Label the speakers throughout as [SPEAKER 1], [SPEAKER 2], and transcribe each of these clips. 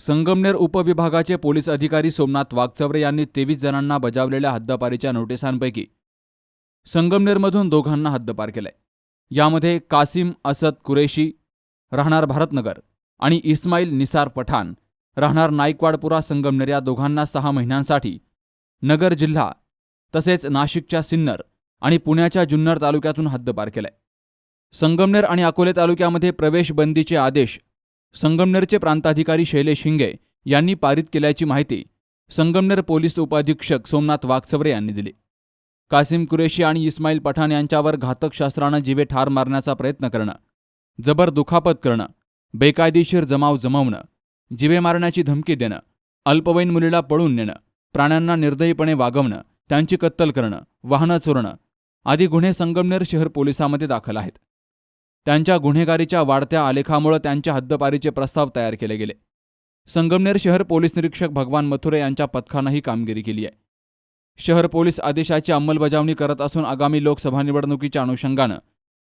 [SPEAKER 1] Sangamner उपविभागाचे police अधिकारी सोमनाथ वाघचवरे यांनी तेवीस जणांना बजावलेल्या हद्दपारीच्या नोटिसांपैकी संगमनेरमधून दोघांना हद्दपार केलाय. यामध्ये कासिम असद कुरेशी राहणार भारतनगर आणि इस्माईल निसार पठाण राहणार नाईकवाडपुरा संगमनेर. या दोघांना सहा महिन्यांसाठी नगर जिल्हा तसेच नाशिकच्या सिन्नर आणि पुण्याच्या जुन्नर तालुक्यातून हद्दपार केलाय. संगमनेर आणि अकोले तालुक्यामध्ये प्रवेश बंदीचे आदेश संगमनेरचे प्रांताधिकारी शैलेश हिंगे यांनी पारित केल्याची माहिती संगमनेर पोलीस उपाधीक्षक सोमनाथ वागचवरे यांनी दिली. कासिम कुरेशी आणि इस्माईल पठाण यांच्यावर घातक शास्त्रानं जीवे ठार मारण्याचा प्रयत्न करणं जबर दुखापत करणं बेकायदेशीर जमाव जमवणं जीवे मारण्याची धमकी देणं अल्पवयीन मुलीला पळून नेणं प्राण्यांना निर्दयीपणे वागवणं त्यांची कत्तल करणं वाहनं चोरणं आदी गुन्हे संगमनेर शहर पोलिसांमध्ये दाखल आहेत. त्यांच्या गुन्हेगारीच्या वाढत्या आलेखामुळे त्यांच्या हद्दपारीचे प्रस्ताव तयार केले गेले. संगमनेर शहर पोलीस निरीक्षक भगवान मथुरे यांच्या पथकानं ही कामगिरी केली आहे. शहर पोलीस आदेशाची अंमलबजावणी करत असून आगामी लोकसभा निवडणुकीच्या अनुषंगानं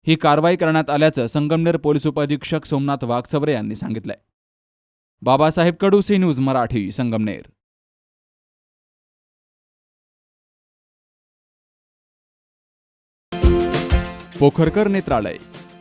[SPEAKER 1] ही कारवाई करण्यात आल्याचं संगमनेर पोलीस उपअधीक्षक सोमनाथ वाघचवरे यांनी सांगितलंय. Babasaheb Kadu C news Marathi Sangamner. Pokharkar नेत्रालय